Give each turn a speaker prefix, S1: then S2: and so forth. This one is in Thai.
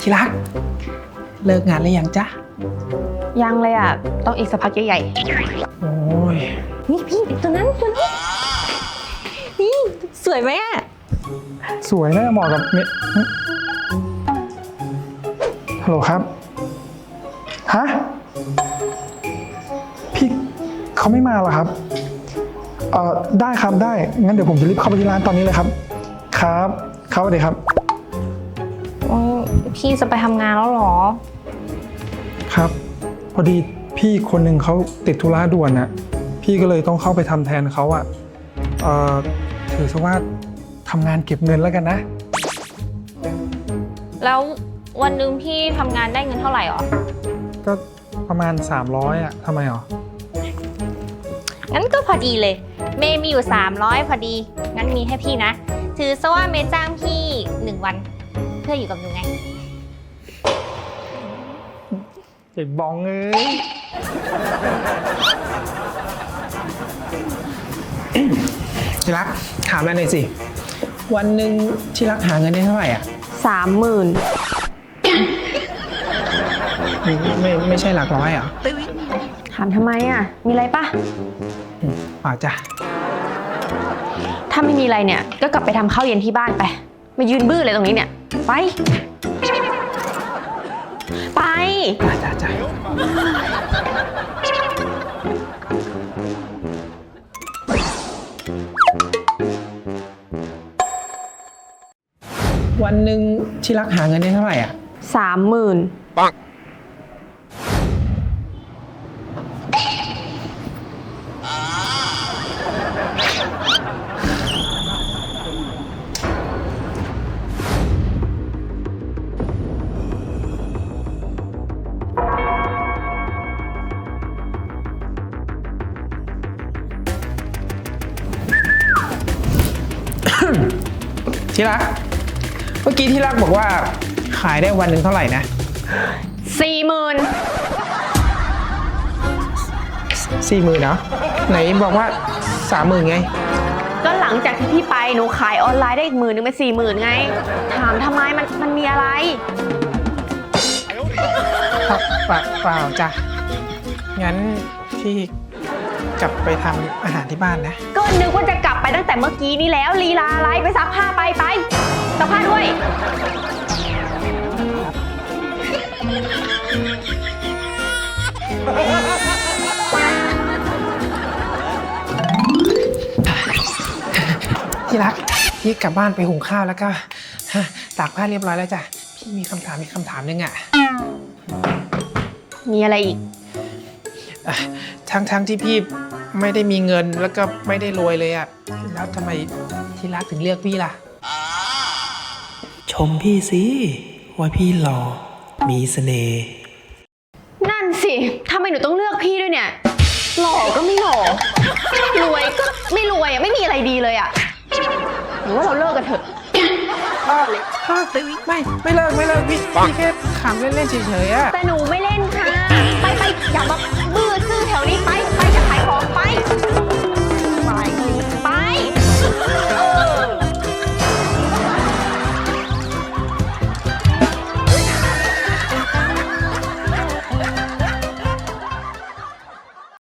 S1: ที่รัก เลิกงานหรือยังจ๊ะ
S2: ยังเลยอะ ต้องอีกสักพักใหญ่
S1: โอ้ย
S2: ๆ นี่พี่ตัวนั้นตัวนั้นนี่สวยไหมอะ
S1: สวยนะเหมาะกับเมฮัลโหลครับ ฮะ พี่เขาไม่มาเหรอครับ เอ่อ ได้ครับได้ งั้นเดี๋ยวผมจะรีบเข้าไปที่ร้านตอนนี้เลยครับ ครับ ครับสวัสดีครับ
S2: อืม พี่จะไปทำงานแล้วเหรอ
S1: ครับ พอดีพี่คนหนึ่งเขาติดธุระด่วนน่ะ พี่ก็เลยต้องเข้าไปทำแทนเขาอะเอ่อถือซะว่าทำงานเก็บเงินแล้วกันนะ
S2: แล้ววันหนึ่งพี่ทำงานได้เงินเท่าไหร่หรอ
S1: ก็ประมาณ 300อะทำไมหรอ
S2: งั้นก็พอดีเลย เมย์มีอยู่ 300 พอดี งั้นมีให้พี่นะ ถือซะว่าเมย์จ้างพี่ 1 วันเพื่ออยู่กับหนูไง
S1: เจ็บบองเอ้ย ที่รักถามอะไรหน่อยสิ วันหนึ่งที่รักหาเงินได้เท่าไหร่อะ
S2: สามหมื่น
S1: ไม่ไม่ไม่ใช่หลักร้อยเหรอ
S2: ถามทำไมอะ มีอะไรปะ
S1: อืมเปล่าจ้ะ
S2: ถ้าไม่มีอะไรเนี่ย ก็กลับไปทำข้าวเย็นที่บ้านไป มายืนบื้อเลยตรงนี้เนี่ย ไป ไป
S1: จ้ะจ้ะจ้ะวันหนึ่งที่รักหาเงินได้เท่าไหร่อะ
S2: สามหมื่น
S1: ที่รัก เมื่อกี้ที่รักบอกว่าขายได้วันหนึ่งเท่าไหร่นะ
S2: สี่หมื่น
S1: สี่หมื่นเนาะไหนบอกว่าสามหมื่นไง
S2: ก็หลังจากที่พี่ไปหนูขายออนไลน์ได้อีกหมื่นนึงเป็นสี่หมื่นไง ถามทำไมมันมันมีอะไร
S1: เปล่าเปล่าจ้ะงั้นพี่ กลับไปทำอาหารที่บ้านนะ
S2: ก็นึกว่าจะกลับไปตั้งแต่เมื่อกี้นี้แล้วลีลาอะไรไปซักผ้าไปไปซักผ้าด้วย
S1: ที่รัก พี่กลับบ้านไปหุงข้าวแล้วก็ฮะตากผ้าเรียบร้อยแล้วจ้ะ พี่มีคำถามมีกคำถามหนึงอะ
S2: มีอะไรอีก
S1: อะ ทั้งทั้งที่พี่ไม่ได้มีเงินแล้วก็ไม่ได้รวยเลยอะแล้วทำไมที่รักถึงเลือกพี่ล่ะ
S3: ชมพี่สิ ว่าพี่หล่อมีเสน่ห์
S2: นั่นสิทำไมหนูต้องเลือกพี่ด้วยเนี่ย หล่อก็ไม่หล่อรวยก็ไม่รวยอะไม่มีอะไรดีเลยอะหรือว่าเราเลิกกันเถอะ
S1: อ้าวอ้าวไม่ไม่เลิกไม่เลิกพี่พี่แค่ขำเล่นๆเฉยๆอะ
S2: แต่หนูไม่เล่นค่ะ ไปไปอย่ามาบื้อซื่อ แถวนี้ไปไป